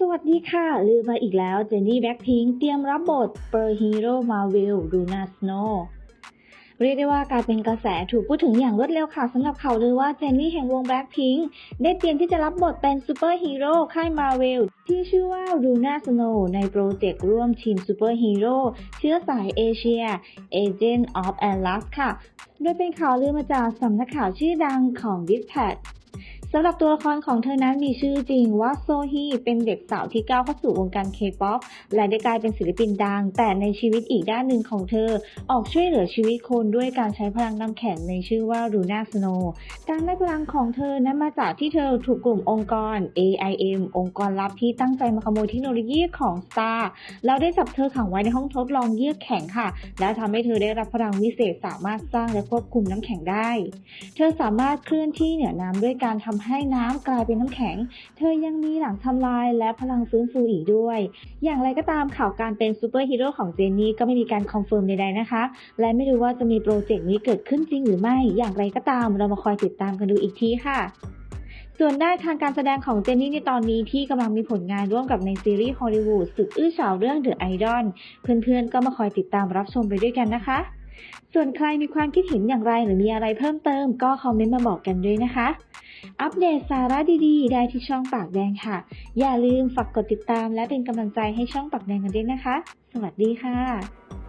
สวัสดีค่ะ ลืมมาอีกแล้ว เจนนี่แบ็คพิงเตรียมรับบทเปอร์ฮีโร่มาวิลดูนาสโนเรียกได้ว่าการเป็นกระแสถูกพูดถึงอย่างรวดเร็วค่ะสำหรับข่าวลือว่าเจนนี่แห่งวงแบ็คพิงได้เตรียมที่จะรับบทเป็นซูเปอร์ฮีโร่ค่ายมาวิลที่ชื่อว่าดูนาสโนในโปรเจกต์ร่วมทีมซูเปอร์ฮีโร่เชื้อสายเอเชีย Agent of a l a s ค่ะ โดยเป็นข่าวลือมาจากสำนักข่าวชื่อดังของ d i s p a t สำหรับตัวละครของเธอนั้นมีชื่อจริงว่าโซฮีเป็นเด็กสาวที่ก้าวเข้าสู่วงการเคป๊อปและได้กลายเป็นศิลปินดัง แต่ในชีวิตอีกด้านหนึ่งของเธอ ออกช่วยเหลือชีวิตคนด้วยการใช้พลังน้ำแข็งในชื่อว่ารูน่าสโนการได้พลังของเธอนั้นมาจากที่เธอถูกกลุ่มองค์กร AIM องค์กรลับที่ตั้งใจมาขโมยเทคโนโลยีของ Star แล้วได้จับเธอขังไว้ในห้องทดลองเยือกแข็งค่ะ และทำให้เธอได้รับพลังวิเศษสามารถสร้างและควบคุมน้ำแข็งได้ เธอสามารถเคลื่อนที่เหนือน้ำด้วยการทำให้น้ำกลายเป็นน้ำแข็ง เธอยังมีหลังทำลายและพลังฟื้นฟูอีกด้วย อย่างไรก็ตามข่าวการเป็นซูเปอร์ฮีโร่ของเจนนี่ก็ไม่มีการคอนเฟิร์มใดๆนะคะ และไม่รู้ว่าจะมีโปรเจกต์นี้เกิดขึ้นจริงหรือไม่ อย่างไรก็ตามเรามาคอยติดตามกันดูอีกทีค่ะส่วนด้านทางการแสดงของเจนนี่ในตอนนี้ที่กำลังมีผลงานร่วมกับในซีรีส์ฮอลลีวูดสึกอื้อฉาวเรื่อง The Idol เพื่อนๆก็มาคอยติดตามรับชมไปด้วยกันนะคะ ส่วนใครมีความคิดเห็นอย่างไรหรือมีอะไรเพิ่มเติม ก็คอมเมนต์มาบอกกันด้วยนะคะ อัปเดตสาระดีๆ ได้ที่ช่องปากแดงค่ะ อย่าลืมฝากกดติดตามและเป็นกำลังใจให้ช่องปากแดงกันด้วยนะคะ สวัสดีค่ะ